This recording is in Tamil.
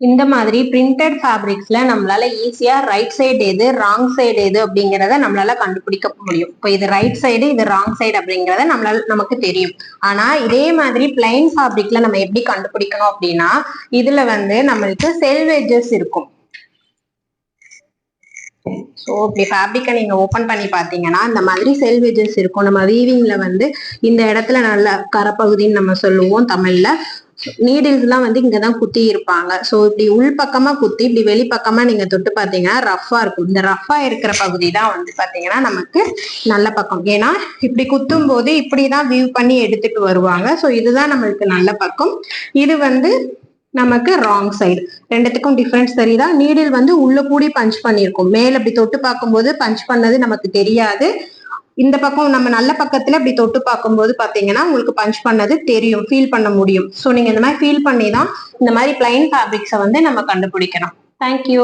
இந்த மாதிரி பிரிண்டட் ஃபேப்ரிக்ஸ்ல நம்மளால ஈஸியா ரைட் சைடு எது ராங் சைடு எது அப்படிங்கறத நம்மளால கண்டுபிடிக்க முடியும். இப்போ இது ரைட் சைடு இது ராங் சைடு அப்படிங்கறத நம்மளால நமக்கு தெரியும். ஆனா இதே மாதிரி பிளைன் ஃபேப்ரிக்ல நம்ம எப்படி கண்டுபிடிக்கணும் அப்படின்னா இதுல வந்து நம்மளுக்கு செல்வேஜஸ் இருக்கும். ஸோ இப்படி ஃபேப்ரிக்கை நீங்க ஓப்பன் பண்ணி பார்த்தீங்கன்னா இந்த மாதிரி செல்வேஜஸ் இருக்கும். நம்ம வீவிங்ல வந்து இந்த இடத்துல நல்ல கரப்பகுதின்னு நம்ம சொல்லுவோம் தமிழ்ல. நீடில்ஸ்லாம் வந்து இங்கதான் குத்தி இருப்பாங்க. ஸோ இப்படி உள் பக்கமா குத்தி இப்படி வெளிப்பக்கமா நீங்க தொட்டு பார்த்தீங்கன்னா ரஃபா இருக்கும். இந்த ரஃபா இருக்கிற பகுதி தான் வந்து பாத்தீங்கன்னா நமக்கு நல்ல பக்கம். ஏன்னா இப்படி குத்தும் போது இப்படிதான் வியூ பண்ணி எடுத்துட்டு வருவாங்க. ஸோ இதுதான் நம்மளுக்கு நல்ல பக்கம். இது வந்து நமக்கு ராங் சைடு ரெண்டுத்துக்கும் டிஃபரன்ஸ் தெரியுதா? நீடில் வந்து உள்ள கூடி பஞ்ச் பண்ணியிருக்கும் மேல இப்படி தொட்டு பார்க்கும்போது பஞ்ச் பண்ணது நமக்கு தெரியாது. இந்த பக்கம் நம்ம நல்ல பக்கத்துல இப்படி தொட்டு பார்க்கும்போது பாத்தீங்கன்னா உங்களுக்கு பஞ்ச் பண்ணது தெரியும் ஃபீல் பண்ண முடியும். ஸோ நீங்க இந்த மாதிரி ஃபீல் பண்ணி தான் இந்த மாதிரி பிளைன் ஃபேப்ரிக்ஸை வந்து நம்ம கண்டுபிடிக்கணும். தேங்க்யூ